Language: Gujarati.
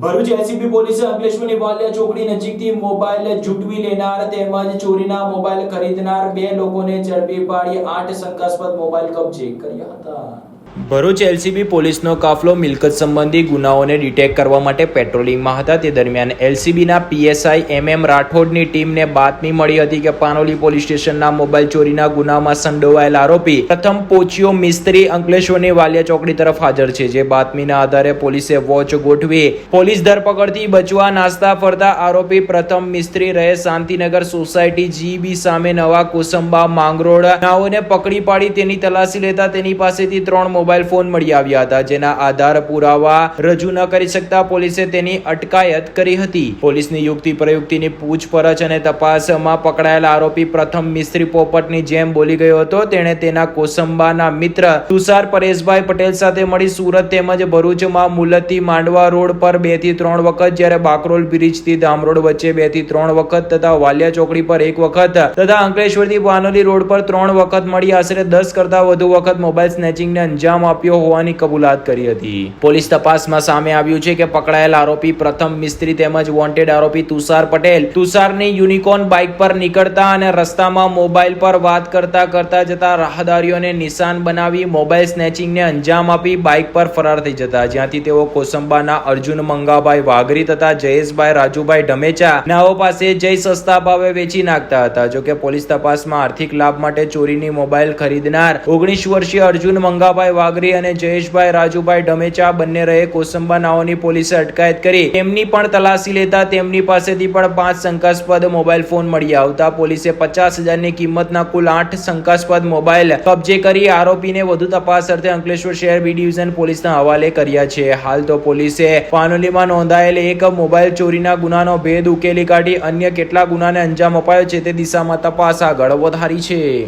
ભરૂચ એસીબી પોલીસે અંકલેશ્વરની વાલિયા ચોકડી નજીકથી મોબાઈલ જૂટવી લેનાર તેમજ ચોરીના મોબાઈલ ખરીદનાર બે લોકોને ઝડપી પાડી આઠ શંકાસ્પદ મોબાઈલ કબજે કર્યા હતા. ભરૂચ એલસીબી પોલીસનો કાફલો મિલકત સંબંધી ગુનાઓને ડિટેક્ટ કરવા માટે પેટ્રોલિંગમાં હતા. તે દરમિયાન એલસીબીના પીએસઆઈ એમ એમ રાઠોડની ટીમને બાતમી મળી હતી કે પાનોલી પોલીસ સ્ટેશનના મોબાઈલ ચોરીના ગુનામાં સંડોવાયેલ આરોપી પ્રથમ પોચિયો મિસ્ત્રી અંકલેશ્વરની વાલિયા ચોકડી તરફ હાજર છે. જે બાતમીના આધારે પોલીસે વોચ ગોઠવી પોલીસ ધરપકડથી બચવા નાસ્તા ફરતા આરોપી પ્રથમ મિસ્ત્રી રહે શાંતિનગર સોસાયટી જીબી સામે નવા કોસંબા માંગરોળ. નાઓને પકડી પાડી તેની તલાશી લેતા તેની પાસેથી ત્રણ મોબાઈલ ફોન મળી આવ્યા હતા. જેના આધાર પુરાવા રજૂ ન કરી શકતા પોલીસે તેની અટકાયત કરી હતી. પોલીસની યુક્તિ પ્રયુક્તિની પૂછપરછ અને તપાસમાં પકડાયેલા આરોપી પ્રથમ મિસ્ત્રી પોપટની જેમ બોલી ગયો હતો. તેણે તેના કોસંબાના મિત્ર તુષાર પરેશભાઈ પટેલ સાથે મળી સુરત તેમજ ભરૂચમાં મુલતી માંડવા રોડ પર બેથી ત્રણ વખત, જ્યારે બાકરોલ બ્રિજથી ધામરોડ વચ્ચે બેથી ત્રણ વખત તથા વાલિયા ચોકડી પર એક વખત તથા અંકલેશ્વરથી વાનોલી રોડ પર ત્રણ વખત મળી આશરે દસ કરતા વધુ વખત મોબાઈલ સ્નેચિંગને અંજામ આપ્યો હોવાની કબૂલાત કરી હતી. પોલીસ તપાસમાં સામે આવ્યું છે કે પકડાયેલ આરોપી પ્રથમ મિસ્ત્રી તેમજ વોન્ટેડ આરોપી તુષાર પટેલ તુષારની યુનિકોર્ન બાઇક પર નીકળતા અને રસ્તામાં મોબાઈલ પર વાત કરતા કરતા જતા રાહદારીઓને નિશાન બનાવી મોબાઈલ સ્નેચિંગને અંજામ આપી બાઇક પર ફરાર થઈ જતા. જ્યાંથી તેઓ કોસંબાના અર્જુન મંગાભાઈ વાઘરી તથા જયેશભાઈ રાજુભાઈ ઢમેચા નાઓ પાસે જઈ સસ્તા ભાવે વેચી નાખતા હતા. જોકે પોલીસ તપાસમાં આર્થિક લાભ માટે ચોરીની મોબાઈલ ખરીદનાર ઓગણીસ વર્ષીય અર્જુન મંગાભાઈ વાઘરી અને જયેશભાઈ રાજુભાઈ ઢમેચા બંને રહે કોસંબા નાઓની પોલીસે અટકાયત કરી. તેમની પણ તલાશી લેતા તેમની પાસેથી પણ પાંચ શંકાસ્પદ મોબાઈલ ફોન મળી આવતા પોલીસે પચાસ હજારની કિંમતના કુલ આઠ શંકાસ્પદ મોબાઈલ કબજે કરી આરોપીને વધુ તપાસ અર્થે અંકલેશ્વર શહેર બી ડિવિઝન પોલીસના હવાલે કર્યા છે. હાલ તો પોલીસે પાનોલીમાં નોંધાયેલ એક મોબાઈલ ચોરીના ગુનાનો ભેદ ઉકેલી કાઢી અન્ય કેટલા ગુનાને અંજામ અપાયો છે તે દિશામાં તપાસ આગળ વધારી છે.